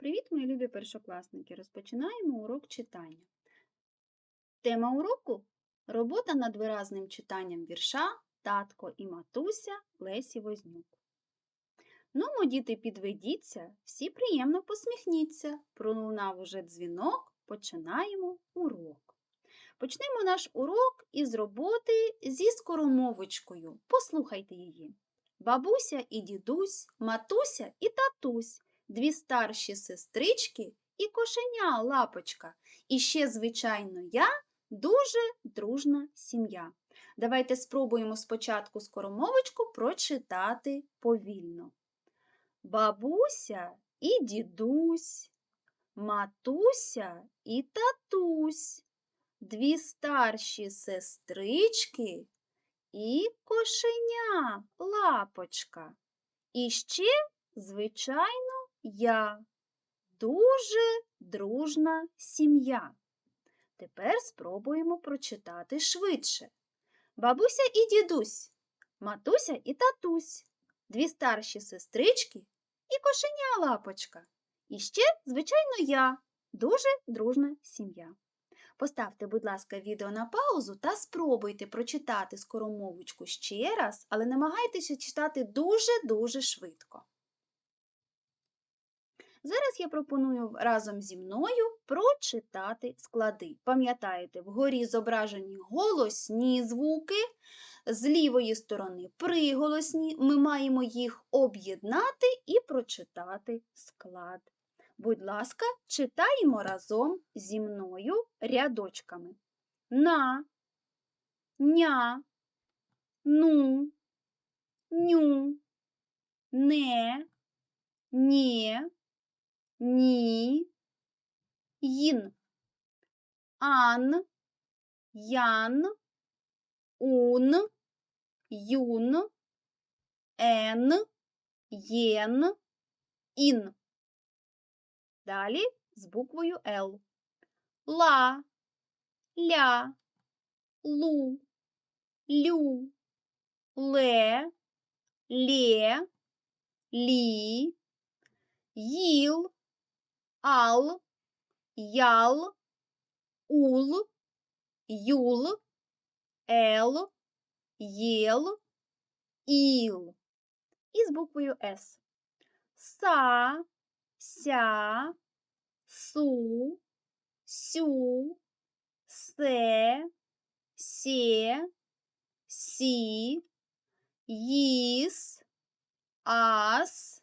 Привіт, мої любі першокласники! Розпочинаємо урок читання. Тема уроку робота над виразним читанням вірша Татко і матуся Лесі Вознюк. Ну, діти, підведіться, всі приємно посміхніться. Пролунав уже дзвінок, починаємо урок. Почнемо наш урок із роботи зі скоромовочкою. Послухайте її. Бабуся і дідусь, матуся і татусь дві старші сестрички і кошеня лапочка. І ще, звичайно, я дуже дружна сім'я. Давайте спробуємо спочатку скоромовочку прочитати повільно. Бабуся і дідусь, матуся і татусь, дві старші сестрички і кошеня лапочка. І ще, звичайно, я дуже дружна сім'я. Тепер спробуємо прочитати швидше. Бабуся і дідусь, матуся і татусь, дві старші сестрички і кошеня лапочка. І ще, звичайно, я дуже дружна сім'я. Поставте, будь ласка, відео на паузу та спробуйте прочитати скоромовочку ще раз, але намагайтеся читати дуже-дуже швидко. Зараз я пропоную разом зі мною прочитати склади. Пам'ятаєте, вгорі зображені голосні звуки, з лівої сторони приголосні. Ми маємо їх об'єднати і прочитати склад. Будь ласка, читаємо разом зі мною рядочками. На, ня, ну, ню, не, нє, ні, їн, ан, ян, ун, юн, ен, єн, ін. Далі з буквою Л. Ла, ля, лу, лю, ле, лє, лі, їл, ал, ял, ул, юл, ел, єл, іл. І з буквою С. Са, ся, су, сю, се, се, сі, їс, ас,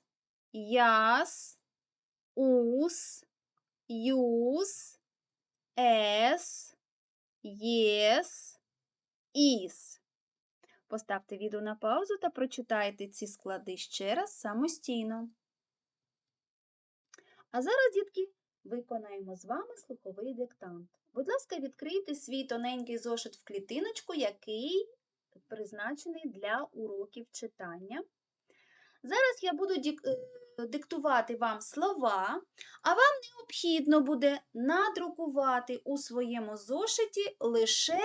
яс, ус, юс, ес, єс, іс. Поставте відео на паузу та прочитайте ці склади ще раз самостійно. А зараз, дітки, виконаємо з вами слуховий диктант. Будь ласка, відкрийте свій тоненький зошит в клітиночку, який призначений для уроків читання. Зараз я буду диктувати вам слова, а вам необхідно буде надрукувати у своєму зошиті лише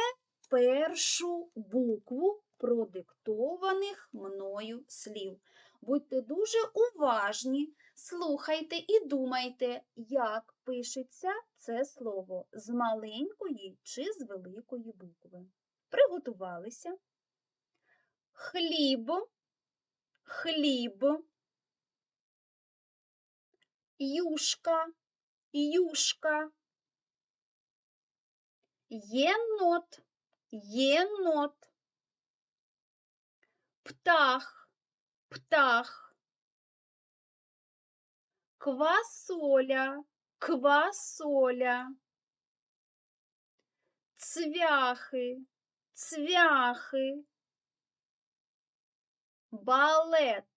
першу букву продиктованих мною слів. Будьте дуже уважні, слухайте і думайте, як пишеться це слово з маленької чи з великої букви. Приготувалися. Хліб, хліб юшка, юшка. Єнот, єнот. Птах, птах. Квасоля, квасоля. Цвяхи, цвяхи. Балет,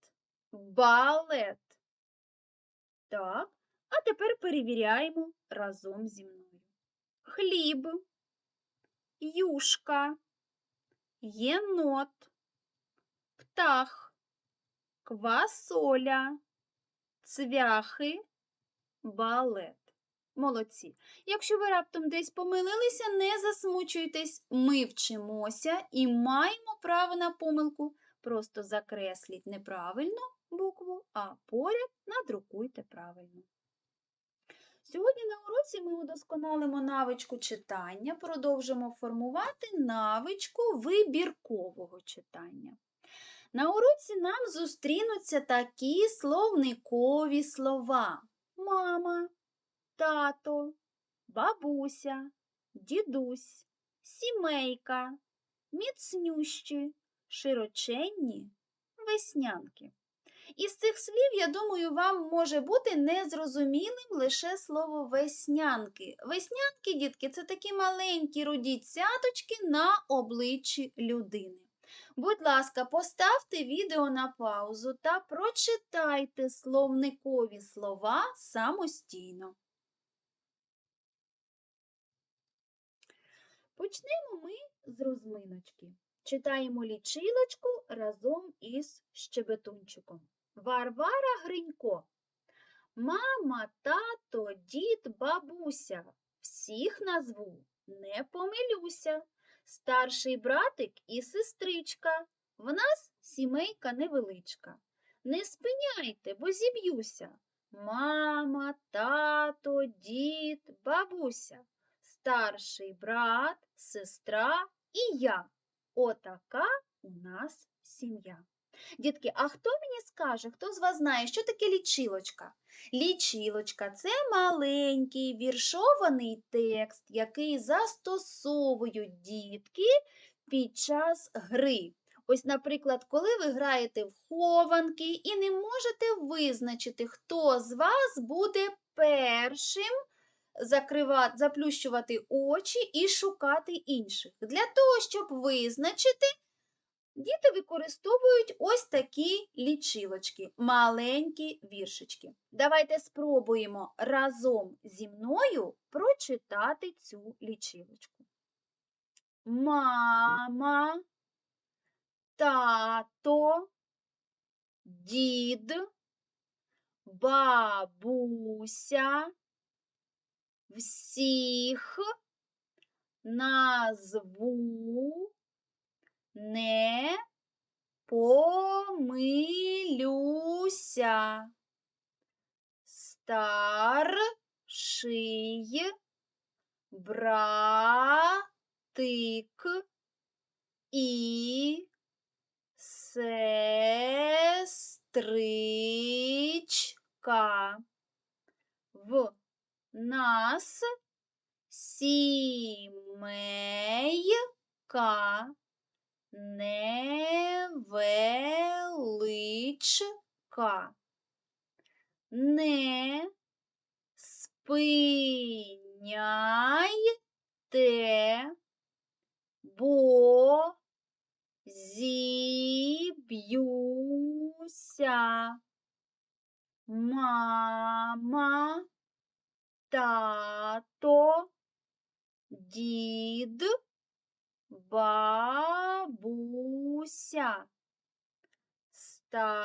балет. Так, а тепер перевіряємо разом зі мною. Хліб, юшка, єнот, птах, квасоля, цвяхи, балет. Молодці. Якщо ви раптом десь помилилися, не засмучуйтесь, ми вчимося і маємо право на помилку. Просто закресліть неправильно букву, а поряд надрукуйте правильно. Сьогодні на уроці ми удосконалимо навичку читання, продовжимо формувати навичку вибіркового читання. На уроці нам зустрінуться такі словникові слова: мама, тато, бабуся, дідусь, сімейка, міцнющі, широченні, веснянки. Із цих слів, я думаю, вам може бути незрозумілим лише слово веснянки. Веснянки, дітки, це такі маленькі руді цяточки на обличчі людини. Будь ласка, поставте відео на паузу та прочитайте словникові слова самостійно. Почнемо ми з розминочки. Читаємо лічилочку разом із щебетунчиком. Варвара Гринько. Мама, тато, дід, бабуся. Всіх назву, не помилюся. Старший братик і сестричка. В нас сімейка невеличка. Не спиняйте, бо зіб'юся. Мама, тато, дід, бабуся, старший брат, сестра і я. Отака у нас сім'я. Дітки, а хто мені скаже, хто з вас знає, що таке лічилочка? Лічилочка це маленький віршований текст, який застосовують дітки під час гри. Ось, наприклад, коли ви граєте в хованки і не можете визначити, хто з вас буде першим закривати, заплющувати очі і шукати інших. Для того, щоб визначити, діти використовують ось такі лічилочки, маленькі віршички. Давайте спробуємо разом зі мною прочитати цю лічилочку. Мама, тато, дід, бабуся, всіх назву не помилюся. Старший братик і сестричка. В нас сімейка невеличка. Не спиняйте, бо зіб'юся. Мама, тато, дід, бабуся, старший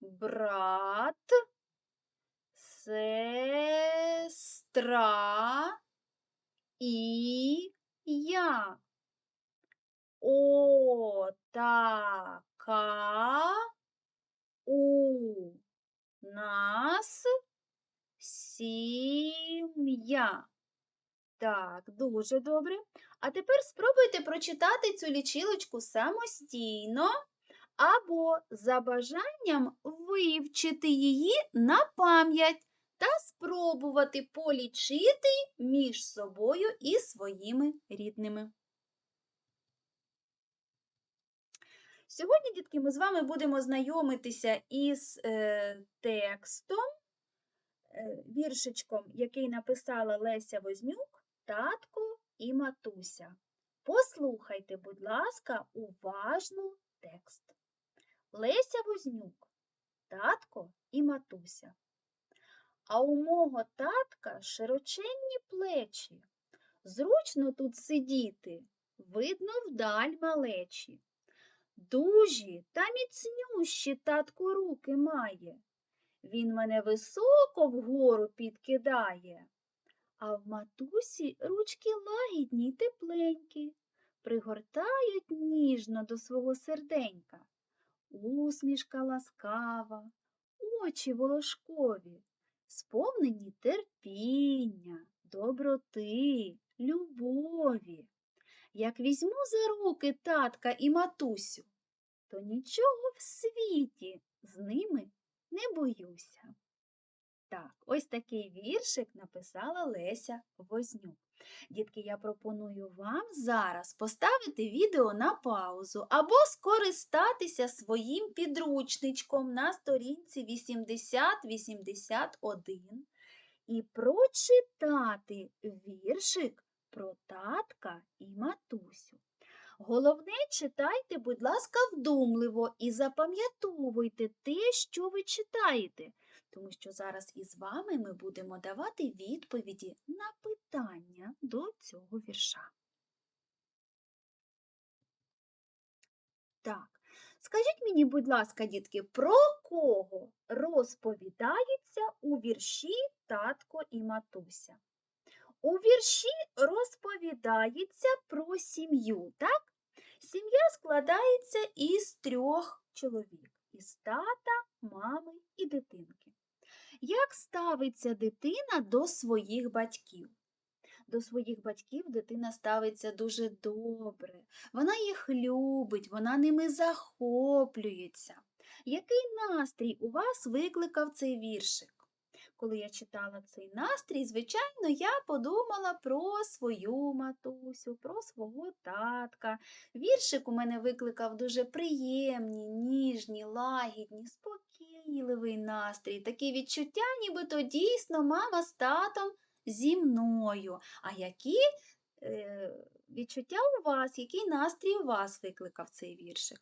брат, сестра і я. Отака у нас сім'я. Так, дуже добре. А тепер спробуйте прочитати цю лічилочку самостійно або за бажанням вивчити її на пам'ять та спробувати полічити між собою і своїми рідними. Сьогодні, дітки, ми з вами будемо знайомитися із е, текстом, е, віршичком, який написала Леся Вознюк, татко і матуся. Послухайте, будь ласка, уважно текст. Леся Вознюк, татко і матуся. А у мого татка широченні плечі. Зручно тут сидіти, видно вдаль малечі. Дужі та міцнющі татко руки має. Він мене високо вгору підкидає, а в матусі ручки лагідні й тепленькі, пригортають ніжно до свого серденька. Усмішка ласкава, очі волошкові, сповнені терпіння, доброти, любові. Як візьму за руки татка і матусю, то нічого в світі з ними не боюся. Так, ось такий віршик написала Леся Вознюк. Дітки, я пропоную вам зараз поставити відео на паузу або скористатися своїм підручничком на сторінці 80-81 і прочитати віршик про татка і матусю. Головне, читайте, будь ласка, вдумливо і запам'ятовуйте те, що ви читаєте, тому що зараз із вами ми будемо давати відповіді на питання до цього вірша. Так, скажіть мені, будь ласка, дітки, про кого розповідається у вірші татко і матуся? У вірші розповідається про сім'ю, так? Сім'я складається із трьох чоловік із тата, мами і дитинки. Як ставиться дитина до своїх батьків? До своїх батьків дитина ставиться дуже добре. Вона їх любить, вона ними захоплюється. Який настрій у вас викликав цей віршик? Коли я читала цей настрій, звичайно, я подумала про свою матусю, про свого татка. Віршик у мене викликав дуже приємні, ніжні, лагідні, спокійливий настрій, такі відчуття, нібито дійсно мама з татом зі мною. А які е, відчуття у вас, який настрій у вас викликав цей віршик?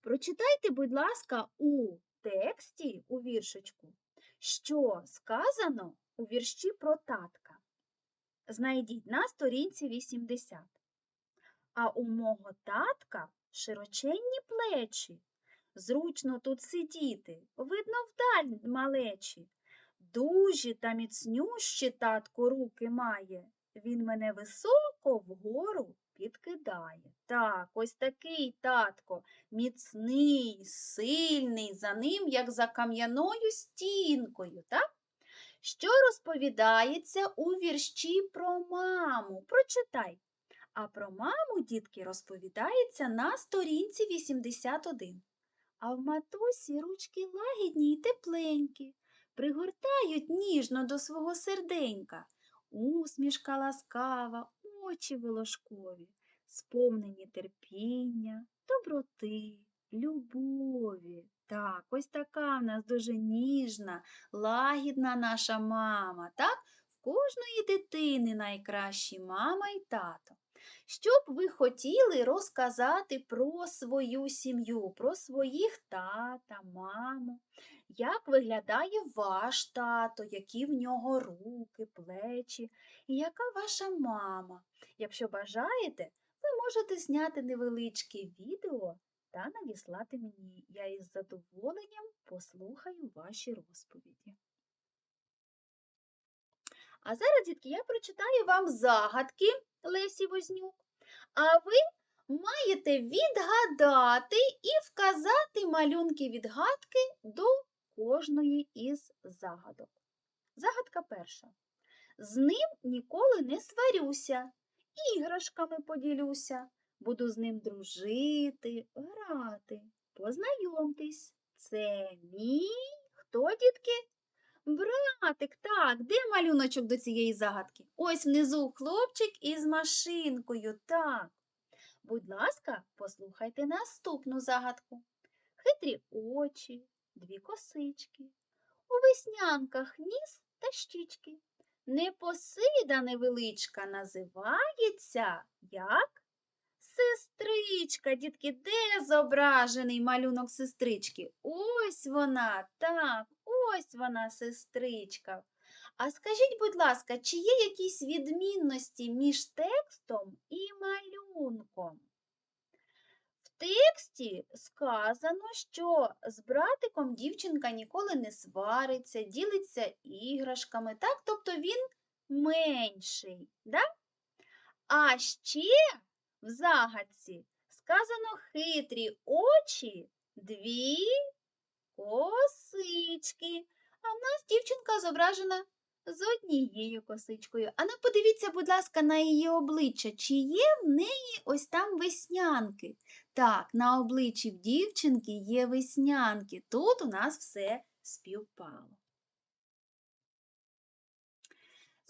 Прочитайте, будь ласка, у тексті, у віршечку, що сказано у вірші про татка. Знайдіть на сторінці 80. А у мого татка широченні плечі. Зручно тут сидіти, видно вдаль малечі. Дужі та міцнющі татко руки має. Він мене високо вгору підкидає. Так, ось такий татко, міцний, сильний, за ним, як за кам'яною стінкою. так? Що розповідається у вірші про маму? Прочитай. А про маму, дітки, розповідається на сторінці 81. А в матусі ручки лагідні й тепленькі, пригортають ніжно до свого серденька. Усмішка ласкава, очі волошкові, сповнені терпіння, доброти, любові. Так, ось така в нас дуже ніжна, лагідна наша мама. Так? В кожної дитини найкращі мама і тато. Що б ви хотіли розказати про свою сім'ю, про своїх тата, маму? Як виглядає ваш тато, які в нього руки, плечі, і яка ваша мама? Якщо бажаєте, ви можете зняти невеличке відео та надіслати мені. Я із задоволенням послухаю ваші розповіді. А зараз, дітки, я прочитаю вам загадки Лесі Вознюк, а ви маєте відгадати і вказати малюнки відгадки до кожної із загадок. Загадка перша. З ним ніколи не сварюся, іграшками поділюся, буду з ним дружити, грати. Познайомтесь, це мій хто, дітки? Братик, так, де малюночок до цієї загадки? Ось внизу хлопчик із машинкою, так. Будь ласка, послухайте наступну загадку. Хитрі очі, дві косички, у веснянках ніс та щічки. Непосида невеличка називається як? Сестричка, дітки, де зображений малюнок сестрички? Ось вона, так, ось вона, сестричка. А скажіть, будь ласка, чи є якісь відмінності між текстом і малюнком? В тексті сказано, що з братиком дівчинка ніколи не свариться, ділиться іграшками, так? тобто він менший. Да? А ще в загадці сказано хитрі очі, дві косички. А в нас дівчинка зображена з однією косичкою. А ну подивіться, будь ласка, на її обличчя, чи є в неї ось там веснянки. Так, на обличчі в дівчинки є веснянки. Тут у нас все співпало.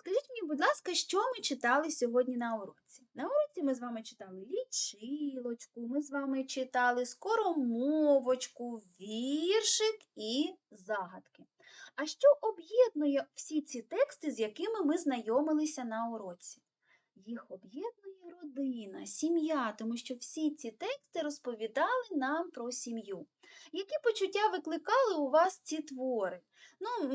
Скажіть мені, будь ласка, що ми читали сьогодні на уроці? На уроці ми з вами читали лічилочку, ми з вами читали скоромовочку, віршик і загадки. А що об'єднує всі ці тексти, з якими ми знайомилися на уроці? Їх об'єднує родина, сім'я, тому що всі ці тексти розповідали нам про сім'ю. Які почуття викликали у вас ці твори? Ну,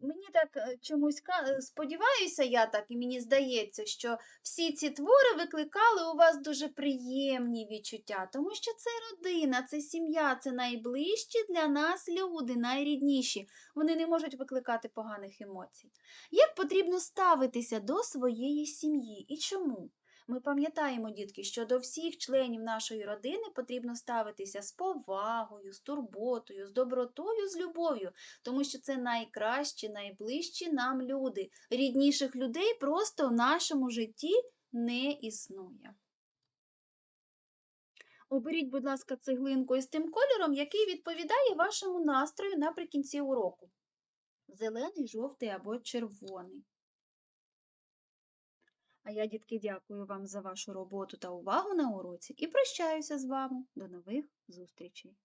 мені так е, чомусь е, сподіваюся, я так і мені здається, що всі ці твори викликали у вас дуже приємні відчуття, тому що це родина, це сім'я, це найближчі для нас люди, найрідніші. Вони не можуть викликати поганих емоцій. Як потрібно ставитися до своєї сім'ї і чому? Ми пам'ятаємо, дітки, що до всіх членів нашої родини потрібно ставитися з повагою, з турботою, з добротою, з любов'ю, тому що це найкращі, найближчі нам люди. Рідніших людей просто в нашому житті не існує. Оберіть, будь ласка, цеглинку із тим кольором, який відповідає вашому настрою наприкінці уроку. Зелений, жовтий або червоний. А я, дітки, дякую вам за вашу роботу та увагу на уроці і прощаюся з вами. До нових зустрічей!